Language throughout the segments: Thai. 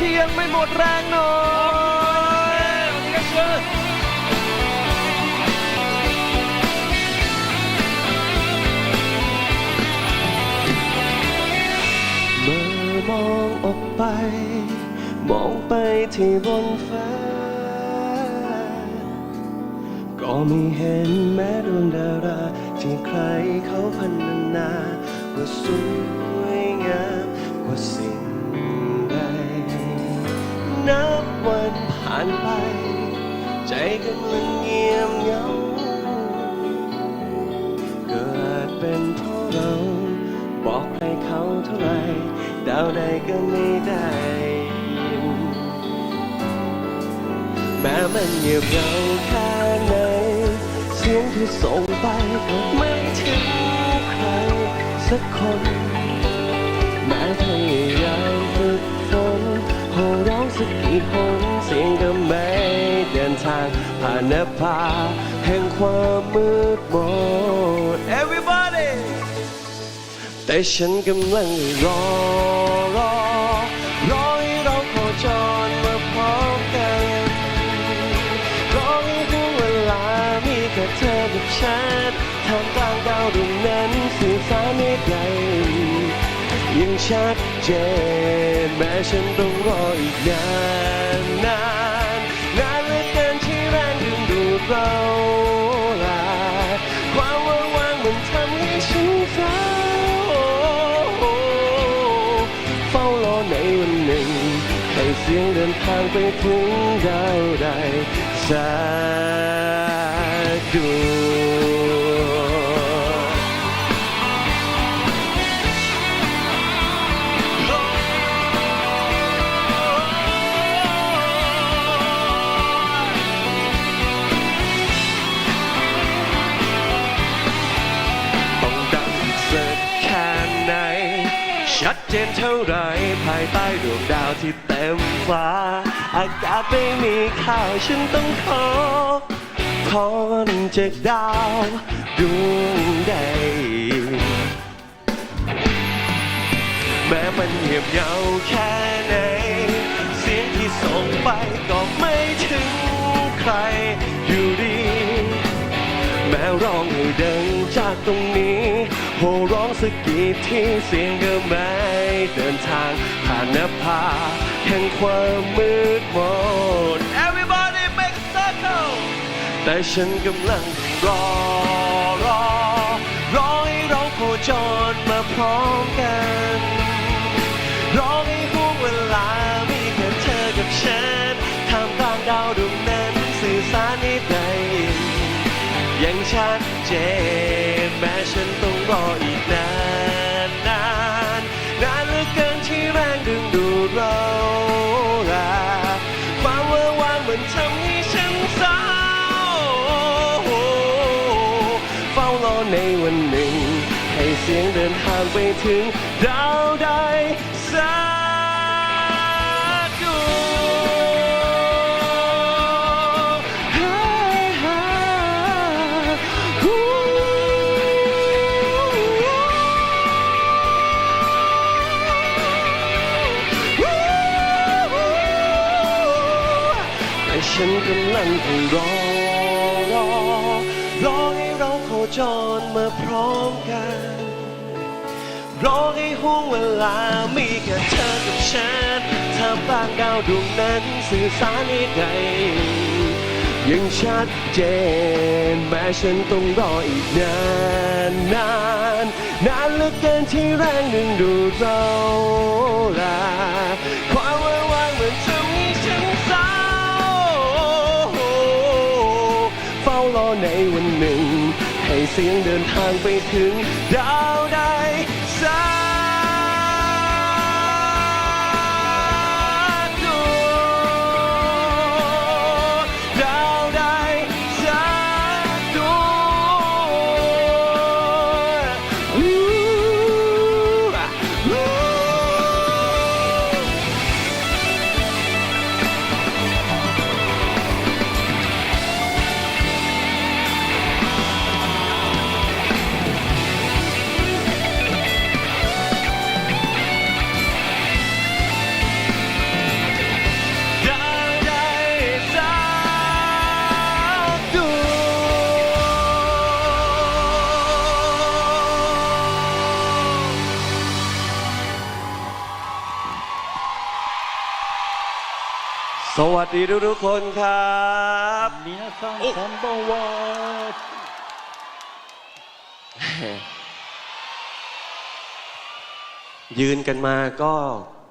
ที่ยังไม่หมดแรงหน่อยเมื่อมองออกไป มองไปที่บนฟ้า ก็ไม่เห็นแม้ดวงดารา ที่ใครเขาพันนาว่าสวย กำลังเงียบเหงาก็อาจเป็นเพราะเรา บอกใครเขาเท่าไรดาวใดก็ไม่ได้ยินแม้มันเงียบเหงาแค่ไหนเสียงที่ส่งไปก็ไม่ถึงใครสักคนแม้พยายามฝึกฝนโหร้องสักกี่คนเสียงก็ไม่ ผ่านหน้าผาแห่งความมืดมน Everybody แต่ฉันกำลังรอรอรอให้เราโคจรมาพร้อมกันรอให้ถึงเวลามีแค่เธอกับฉันทามกลางดาวดวงนั้นสื่อสารไม่ไกลยังชัดเจนแม้ฉันต้องรออีกนาน ดินทางไปถึงดาวใดสัก ไม่มีข่าวฉันต้องขอพรจากดาวดวงใด แม้มันเงียบเหงาแค่ไหน เสียงที่ส่งไปก็ไม่ถึงใครอยู่ดี แม้ร้องให้ดังจากตรงนี้ โห่ร้องสักกี่ทีเสียงก็ไม่เดินทาง ผ่านหน้าผาแห่งความมืดมน Everybody make a circle แต่ฉันกำลังรอรอ รอให้เราโคจรมาพร้อมกัน รอให้ห่วงเวลามีแค่เธอกับฉันท่ามกลางดาวดวงนั้นสื่อสารให้ได้ยินยังชัดเจนแม้ฉันต้องรออีก มันทำให้ฉันเศร้าเฝ้ารอในวันหนึ่ง ให้เสียงเดินทางไปถึงดาวใด ห่วงเวลามีแค่เธอกับฉันท่ามกลางดาวดวงนั้นสื่อสารให้ยังชัดเจน แม้ฉันต้องรออีกนานนานนานเหลือเกินที่แรงดึงดูดเราลาความว่างว่างเหมือนทำให้ฉันเศร้าเฝ้ารอในวันหนึ่ง ให้เสียงเดินทางไปถึงดาวใด สวัสดีทุกทุกๆคนครับ 皆さんこんばんは ยืนกันมาก็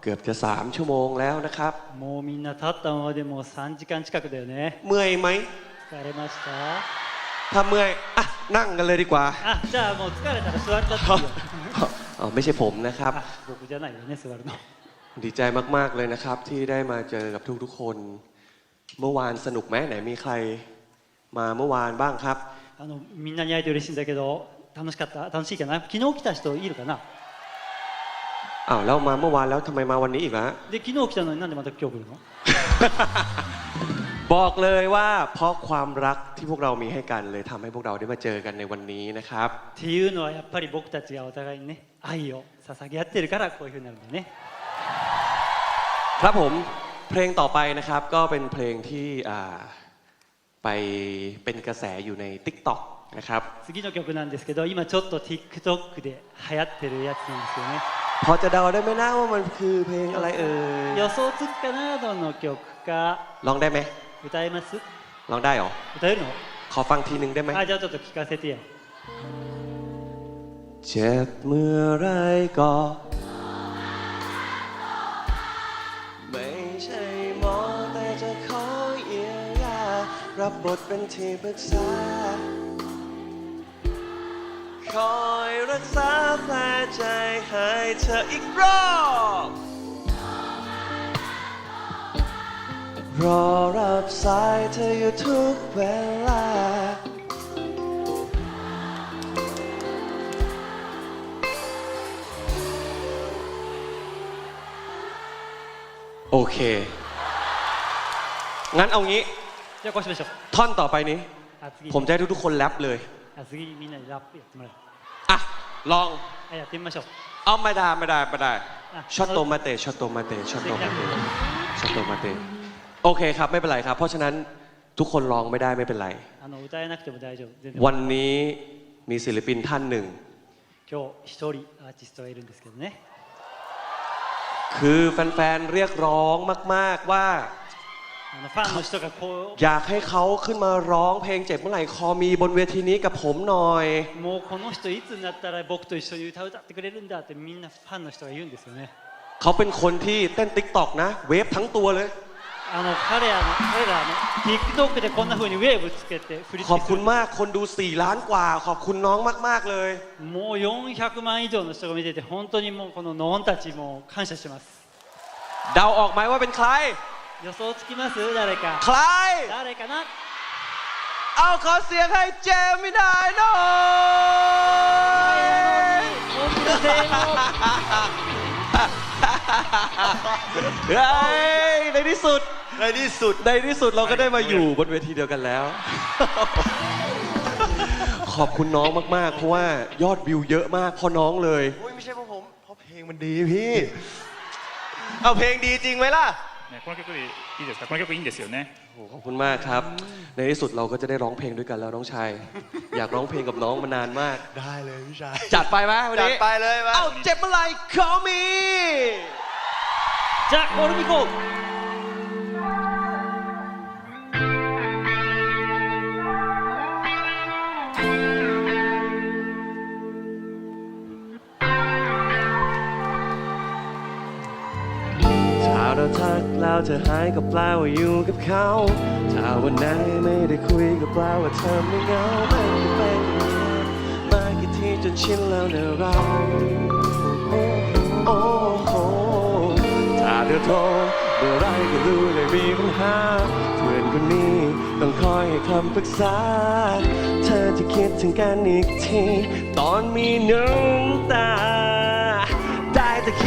เกือบจะ 3 ชั่วโมงแล้วนะครับ もうみんな立ったままでもう3時間近くだよね เมื่อยไหม 疲れました ถ้าเมื่อยอ่ะนั่งกันเลยดีกว่า あじゃあもう疲れたら座っちゃっていいよ อ๋อไม่ใช่ผมนะครับ あ僕じゃないよね座るの ดีใจมาก ๆ เลยนะครับ ที่ได้มาเจอกับทุก ๆ คน เมื่อวานสนุกไหมไหนมีใคร มาเมื่อวานบ้างครับ あのみんなに会えて嬉しいんだけど楽しかった楽しいかな昨日来た人いるかな อ้าวแล้วมาเมื่อวานแล้วทำไมมาวันนี้อีกล่ะ で昨日来たのになんでまた今日来るの บอกเลยว่าเพราะความรักที่พวกเรามีให้กันเลยทำให้พวกเราได้มาเจอกันในวันนี้นะครับ っていうのはやっぱり僕たちがお互いにね愛を捧げ合ってるからこういうふうになるんだよね ครับผมเพลงต่อไปนะครับก็เป็นเพลงที่อ่าไปเป็นกระแสอยู่ใน TikTok นะครับ 次の曲なんですけど今ちょっと TikTok で流行ってるやつなんですよね พอจะเดาได้ไหมนะว่ามันคือเพลงอะไรเอ่ย 予想つくかなどの曲か ร้องได้ไหม 歌えます ร้องได้เหรอ 歌えるの ขอฟังทีนึงได้ไหม あじゃあちょっと聞かせてよ เจ็บเมื่อไรก็ ใช่หมอแต่จะขอเยียวยารับบทเป็นที่ปรึกษา คอยรักษาแผลใจให้เธออีกรอบรอรับสายเธออยู่ทุกเวลา โอเค งั้นเอางี้ じゃあこうしましょう ท่อนต่อไปนี้ あ次 ผมจะให้ทุกๆคนแรปเลย あ次みんなでラップやってもらう อ่ะ ลอง あやってみましょう เอาไม่ได้ไม่ได้ไม่ได้ อ่ะ ช็อตโตมาเตะช็อตโตมาเตะช็อตโตมาเตะช็อตโตมาเตะโอเคครับไม่เป็นไรครับ เพราะฉะนั้นทุกคนร้องไม่ได้ไม่เป็นไร あの歌えなくても大丈夫全然 วันนี้มีศิลปินท่านหนึ่ง 今日一人アーティストがいるんですけどね คือแฟนๆ เรียกร้องมาก ๆ ว่า อยากให้เขาขึ้นมาร้องเพลงเจ็บเมื่อไหร่คอมีบนเวทีนี้กับผมหน่อยเขาเป็นคนที่เต้นติ๊กตอกนะ เวฟทั้งตัวเลย あの彼らの彼らの TikTok でこんな風にウェーブつけて振り ขอบ 付けす คุ る ณมากคนดู 4 ล้านกว่า ขอบคุณน้องมาก ๆ เลย もう400万以上の人が見てて本当にもうこのノンたちも感謝してます เดาออกไหมว่าเป็นใคร 予想つきます誰か ใคร 誰かな เอาขอเสียงให้เจมินายหน่อย 大きな声援を เฮ้ยในที่สุด ในที่สุด ในที่สุดเราก็ได้มาอยู่บนเวทีเดียวกันแล้ว ขอบคุณน้องมาก ๆ เพราะว่ายอดวิวเยอะมากเพราะน้องเลย โอ้ยไม่ใช่เพราะผม เพราะเพลงมันดีพี่ เอาเพลงดีจริงไหมล่ะ ね、この曲でいいですかこの曲いいんですよね โอ้ขอบคุณมากครับ ในที่สุดเราก็จะได้ร้องเพลงด้วยกันแล้วน้องชาย อยากร้องเพลงกับน้องมานานมาก ได้เลยพี่ชาย จัดไปไหมวัน จัด นี้ ไปเลยมา เอ้าเจ็บเมื่อไหร่เขามี じゃあボールに行こう เธอหายก็แปลว่าอยู่กับเขา ถ้าวันไหนไม่ได้คุยก็แปลว่าเธอไม่เหงาไม่เป็นอย่างนี้มากี่ทีจนชินแล้วนะเรา โอ้โหถ้าเธอโทรเมื่อไรก็รู้เลยมีปัญหาเพื่อนคนนี้ต้องคอยให้คำปรึกษา เธอจะคิดถึงกันอีกที ตอนมีน้ำตา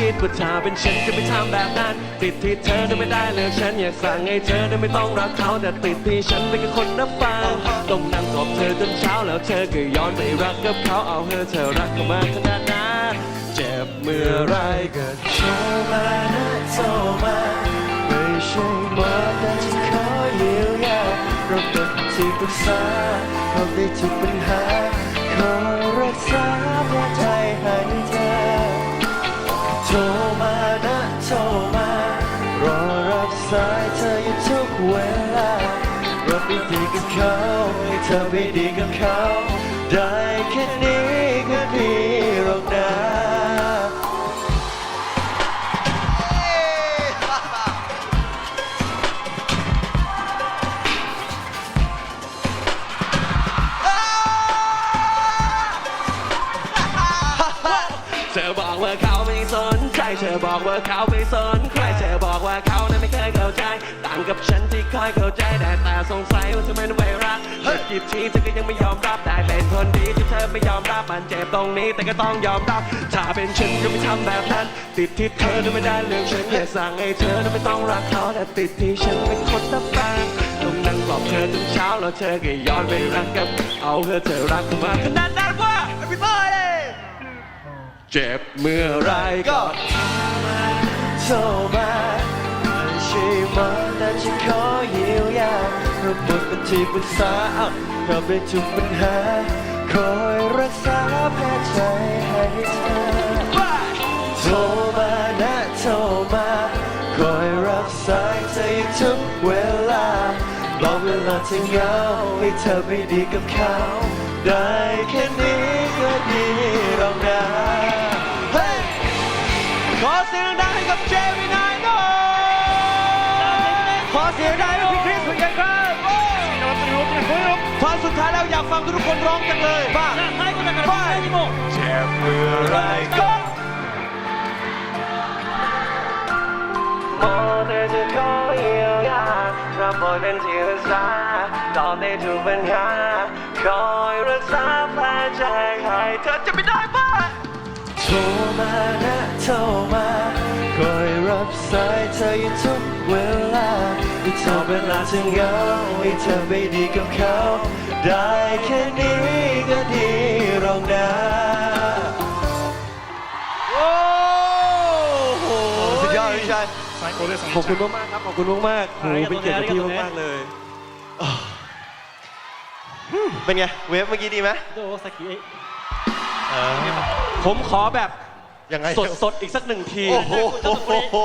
คิดว่าถ้าเป็นฉันจะไม่ทำแบบนั้นติดที่เธอจะไม่ได้เลยฉันอยากสั่งให้เธอได้ไม่ต้องรักเขาแต่ติดที่ฉันเป็นแค่คนรับฟังต้องนั่งกอบเธอจนเช้าแล้วเธอก็ย้อนไปรักกับเขาเอาเธอเธอรักเขามาขนาดนั้นเจ็บเมื่อไรก็โทรมานะโทรมาไม่ใช่หมอแต่จะขอเยียวยาเราเป็นที่ปรึกษาเขาได้ทุกปัญหาขอรักษาเพื่อใจให้ ทรมานะโทรมารอรับสายเธออยู่ทุกเวลารับไปดีกับเขาให้เธอไปดีกับเขา ได้แค่นี้ ว่าเขาไม่สนใครเธอบอกว่าเขานั้นไม่เคยเข้าใจต่างกับฉันที่คอยเข้าใจแต่แต่สงสัยว่าทำไมต้องไปรักเธอกี่ทีเธอก็ยังไม่ยอมรับได้เป็นคนดีที่เธอไม่ยอมรับมันเจ็บตรงนี้แต่ก็ต้องยอมรับถ้าเป็นฉันก็ไม่ทำแบบนั้น ติดที่เธอไม่ได้เรื่องฉันแค่สั่งให้เธอนั้นไม่ต้องรักเขาแต่ติดที่ฉันเป็นคนรับฟังต้องนั่งปลอบเธอจนเช้าแล้วเธอก็ย้อนไปรักกับเอาเธอเธอรักมาขนาดนั้นว่า everybody เจ็บเมื่อไรก็ โทรมาใช่หมอแต่ฉันขอเยียวยาเพราะบทเป็นที่ปรึกษาเพราะเป็นทุกปัญหา คอยรักษาแผลใจให้เธอโทรมานะโทรมา คอยรับสายเธออยู่ทุกเวลาบอกเวลาเธอเหงาให้เธอไปดีกับเขา ได้แค่นี้ กับเจมินายโนขอเสียดายด้พี่คริสเหมือนกันครับตอนสุดท้ายแล้วอยากฟังทุกคนร้องกันเลยบ้าบ้าเจ็บเมื่อไรก็เธอจะขอเยียวยารับบทเป็นที่รักษาตอนได้ถูกปัญหาคอยรักษาแผลใจให้เธอจะไม่ได้บ้าโทรมานะโทรมา คอยรับสายเธออยู่ทุกเวลาอีกเธอเป็นลาเธอเหงาอีกเธอไม่ดีกับเขา ได้แค่นี้ก็ดีรองนะโอ้โหสุดยอดพี่ชาขอบคุณมากๆครับ ขอบคุณมากๆโหเป็นเกียรติพี่มากๆเลยเป็นไง เวฟเมื่อกี้ดีไหมผมขอแบบ ยังไง สดสดๆอีกสักหนึ่งที โอ้โห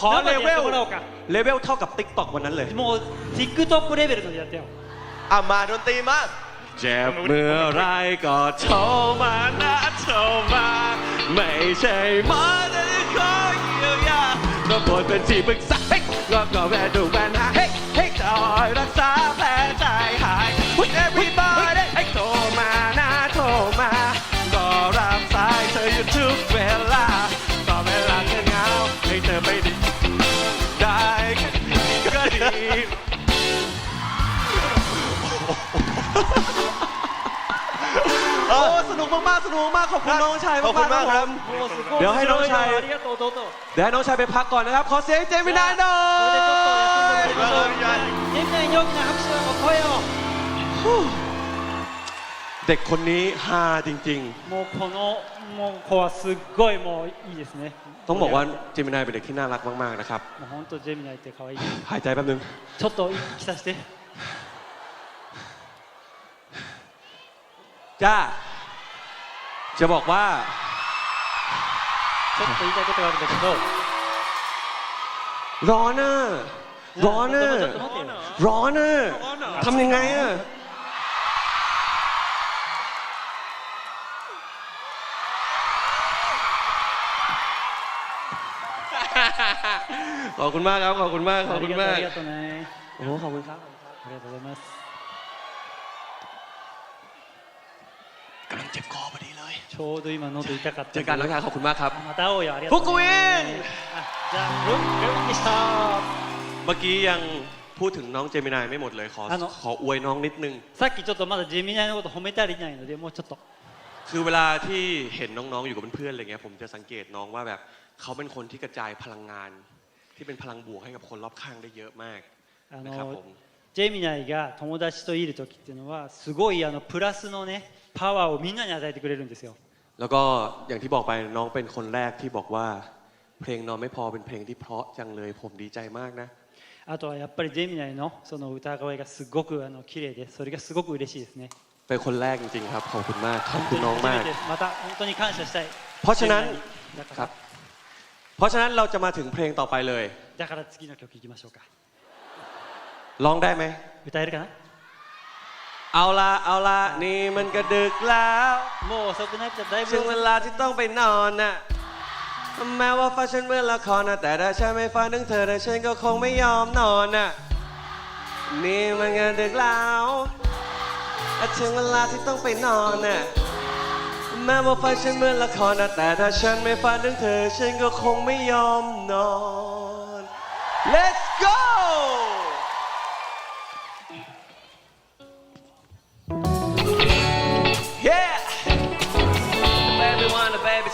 ขอเลเวล 生でやってもらおうか เลเวลเท่ากับ t ิ k t o k วันนั้นเลย もう TikTok レベルでやってよ อ่ะมาดนตรีมา เจ็บเมื่อไรก็โทรมานะโทรมา ไม่ใช่หมอแต่ขอเยียวยาต้องบทเป็นที่ปรึกษาเฮ้ยก็ก็แม่ดูปัญหาเฮ้ยเฮ้ยคอยรักษา นุกมากๆสนุกมากๆขอบคุณน้องชาย ขอบคุณมากครับ もうすごい เดี๋ยวให้น้องชาย ありがとう弟 เดี๋ยวให้น้องชายไปพักก่อนนะครับ ขอเสียงให้เจมินายหน่อ これでちょっと休んで ย もらいましょう現在に大きな拍手を声を เด็กคนนี้ฮาจริง もうこのもう子はすっごいもういいですね ๆ ต้องบอกว่าเจมินายเป็นเด็กที่น่ารักมากๆนะครับ もう本当ジェミナイって可愛い หายใจแป๊บนึง ちょっと息させて จ้า จะบอกว่า ちょっと言いたいことがあるんだけど ร้อนน่ะร้อนน่ะ ちょっと待ってよ ร้อนน่ะทำยังไงอ่ะ ขอบคุณมากครับ ขอบคุณมาก ขอบ あ คุ り ณ がとう มาก ありがとうね โอ้โหขอบคุณครับ ありがとうございます ちょうど今喉痛かった เจอกันน้องชายขอบคุณมากครับ また会おうよありがとう、福音あじゃあルンルンでした เมื่อกี้ยังพูดถึงน้องเจมินายไม่หมดเลย ขอ あの ขออวยน้องนิดนึง さっきちょっとまだジェミナイのこと褒め足りないのでもうちょっと คือเวลาที่เห็นน้องๆอยู่กับเพื่อนๆอะไรเงี้ยผมจะสังเกตน้องว่าแบบเขาเป็นคนที่กระจายพลังงาน ที่เป็นพลังบวกให้กับคนรอบข้างได้เยอะมาก あ นะครับผ の ม ジェミナイが友達といる時っていうのはすごいあのプラスのねパワーをみんなに与えてくれるんですよ แล้วก็อย่างที่บอกไปน้องเป็นคนแรกที่บอกว่า เพลงนอนไม่พอเป็นเพลงที่เพราะจังเลย ผมดีใจมากนะ あとはやっぱりジェミナイのその歌声がすごくあの綺麗でそれがすごく嬉しいですね เป็นคนแรกจริงๆครับขอบคุณมากขอบคุณน้อง 初 มาก めてまた本当に感謝したい เพราะฉะนั้น ジェミナイにだ ค か รั ら บ เพราะฉะนั้นเราจะมาถึงเพลงต่อไปเลย だから次の曲いきましょうか ร้องได้ไหม 歌えるかな เอาละเอาละนี่มันก็ดึกแล้ว โมสักน่าจะได้ถึงเวลาที่ต้องไปนอนน่ะแม้ว่าฟ้าฉันเมื่อละครนะแต่ถ้าฉันไม่ฟังถึงเธอฉันก็คงไม่ยอมนอนน่ะนี่มันก็ดึกแล้วถึงเวลาที่ต้องไปนอนน่ะแม้ว่าฟ้าฉันเมื่อละครนะแต่ถ้าฉันไม่ฟังถึงเธอ ฉันก็คงไม่ยอมนอน let's go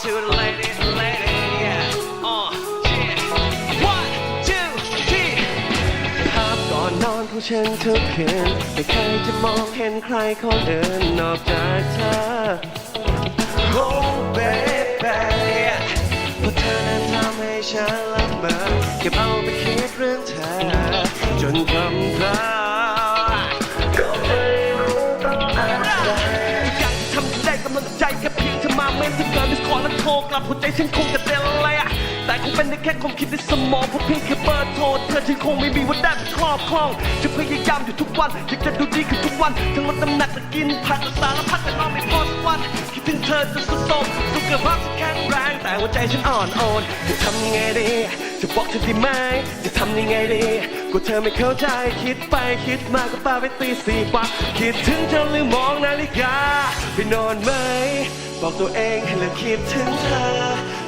one, the baby two, the lady, the lady, yeah. Uh, yeah. One, two, three. ภาพก่อนนอนของฉันทุกคืนไม่เคยจะมองเห็นใครคนอื่นนอกจากเธอ Oh baby เพราะเธอนั้นทำให้ฉันละเมอเก็บเอาไปคิดเรื่องเธอจนคำพลา ค่เพียงเธอมาเมนที่เกินมิสคอแล้วโทรกลับหัวใจฉันคงกระเด็นเลยอะแต่คงเป็นได้แค่ความคิดในสมองเพราะเพียงแค่เบอร์โทรเธอฉันคงไม่มีวันได้เป็นครอบครองจะพยายามอยู่ทุกวันอยากจะดูดีขึ้นทุกวันทั้งลดน้ำหนักและกินผักและสารพัดแต่นอนไม่พอสักวันคิดถึงเธอจนสุดโต่งสุขภาพฉันแข็งแรงแต่หัวใจฉันอ่อนโอนจะทำยังไงดีจะบอกเธอดีไหมจะทำยังไงดี กูเธอไม่เข้าใจคิดไปคิดมาก็ปาไปตีสี่กว่าคิดถึงเธอลืมมองนาฬิกาไปนอนไหม บอกตัวเองให้เลิกคิดถึงเธอ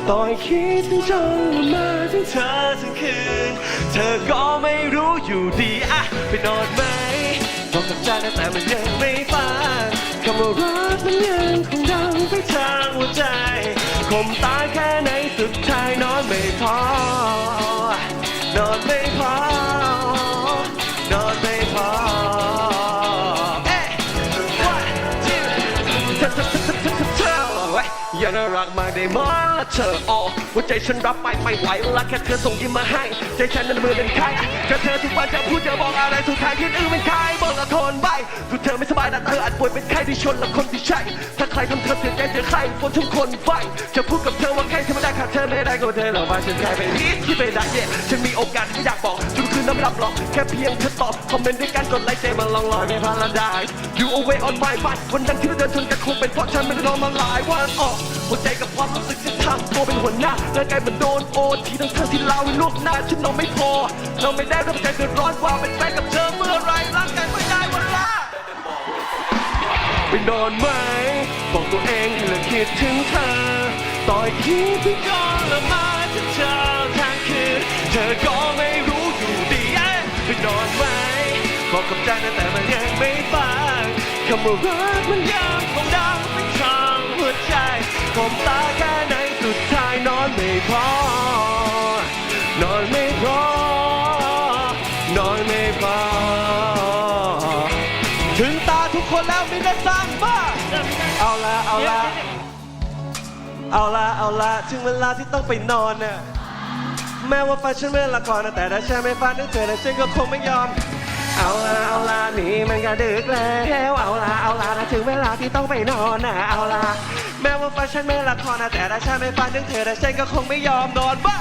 ต่อยคิดถึงจนละเมาถึงเธอทั้งคืน เธอก็ไม่รู้อยู่ดีอะไปนอนไหมบอกกับใจนะแต่มันยังไม่ฟังคำว่ารักมันยังคงดังไปทางหัวใจคมตาแค่ไหนสุดท้ายนอนไม่พอ นอนไม่พอนอนไม่พอเอ๊ะ one two อยอย่าน่ารักมากได้ไหมเธออ๋อหัวใจฉันรับไปไม่ไหวละแค่เธอส่งยิ้มมาให้ ใจฉันนั้นมือเป็นใครแค่เธอทุกวันจะพูดจะบอกอะไรสุดท้ายคิดอื่นเป็นใครบอกละทนไปดูเธอไม่สบายนะเธออาจป่วยเป็นไข้ที่ชนและคนที่ใช่ ถ้าใครทำเธอเสียใจเธอใครฝนทุกคนไฟจะพูดกับเธอว่าใครทำไม่ได้ขาดเธอไม่ได้ก็เธอหรอกว่าฉันใครไปนิดที่ไม่ได้เย่ฉันมีโอกาสที่อยากบอกจนคื น้ำรับหรอกแค่เพียงเธอตอบคอมเมนต์ด้วยการกดไลค์ใจมันลองลอยในพาราไดซ์ You away on my mind วันนั้นที่เราเดินชนกันคงเป็นเพราะฉันไม่ได้นอนมาหลายวันออกหัวใจกับความรู้สึกฉันทำตัวเป็นหัวหน้าร่างกายมันโดนโอทีทั้งเธอที่เล่าให้ลูกหน้าฉันนอนไม่พอเราไม่ได้รับใจเดือดร้อนว่าเป็นแฟนกับเธอเมื่อไรร่างกายไม่ได้วันละไปนอนไหมบอกตัวเองให้เลิกคิดถึงเธอต่อยคิดถึงก่อละมาถึงเธอทั้งคืนเธอก็ไม่รู้ นอนไหมบอกกับใจนะแต่มันยังไม่ฟังคำว่ารักมันยังคงดังไปทางหัวใจผมตาแค่ไหนสุดท้ายนอนไม่พอนอนไม่พอนอนไม่พอ ถึงตาทุกคนแล้วมีแต่สั่งบ้าเอาละเอาละเอาละเอาละถึงเวลาที่ต้องไปนอนน่ะ แม้ว่าฝันฉันเป็นละครนะแต่ถ้าฉันไม่ฝันถึงเธอแล้วฉันก็คงไม่ยอม เอาละเอาละนี่มันก็ดึกแล้วเอาละเอาละนะถึงเวลาที่ต้องไปนอนนะเอาละแม้ว่าฝันฉันเป็นละครนะแต่ถ้าฉันไม่ฝันถึงเธอแล้วฉันก็คงไม่ยอมนอนบ้า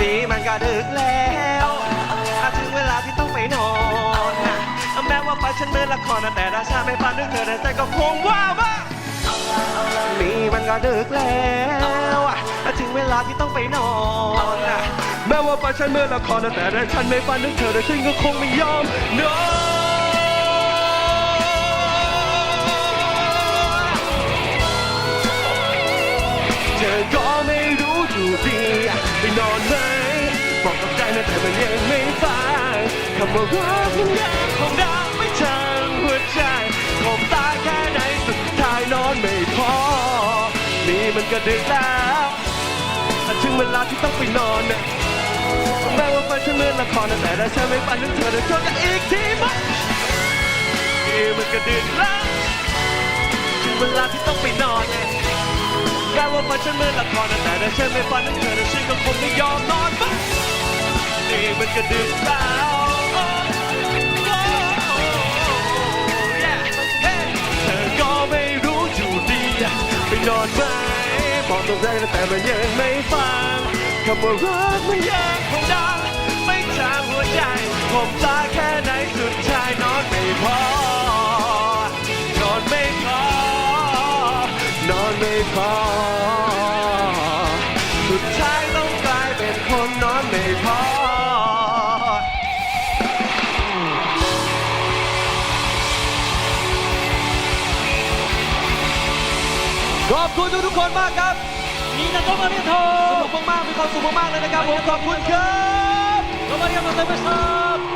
นี่มันก็ดึกแล้วอะถึงเวลาที่ต้องไปนอนนะแม้ว่าฝันฉันเป็นละครนะแต่ถ้าฉันไม่ฝันถึงเธอแล้วฉันก็คงว่าบ้านี่มันก็ดึกแล้ว อะถึงเวลาที่ต้องไปนอนอะแม้ว่าฝันฉันเมื่อละครนะแต่ถ้าฉันไม่ฝันถึงเธอแต่ฉันก็คงไม่ยอมนอนเธอก็ไม่รู้อยู่ดีไปนอนไหมบอกกับใจนะแต่มันยังไม่ฟังคำว่ารักมันยังคงดังไม่ทางหัวใจผมตาแค่ไหนสุดท้ายนอนไม่พอนี่มันก็ดึกแล้ว ถึงเวลาที่ต้องไปนอนนะแม้ว่าฝันฉันเหมือนละครนะแต่ถ้าฉันไม่ฝันถึงเธอจะชดกันอีกทีมั้ยนี่มันก็ดึกแล้วถึงเวลาที่ต้องไปนอนนะแม้ว่าฝันฉันเหมือนละครนะแต่ถ้าฉันไม่ฝันถึงเธอจะฉันก็คงไม่ยอมนอนมั้ยนี่มันก็ดึกแล้วเธอก็ไม่รู้อยู่ดีไปนอนไหม บอกตรงใจแต่มันยังไม่ฟังคำว่ารักมันยังคงดัง ไม่จางหัวใจ ผมตาแค่ไหนสุดท้ายนอนไม่พอนอนไม่พอนอนไม่พอ ขอบคุณทุกทุกคนมากครับมีนาโต้มาเรียนทสนุกมากๆมีความสุขมากๆเลยนะครับผมขอบคุณครับโตมาเรียโตเต็มไปครับ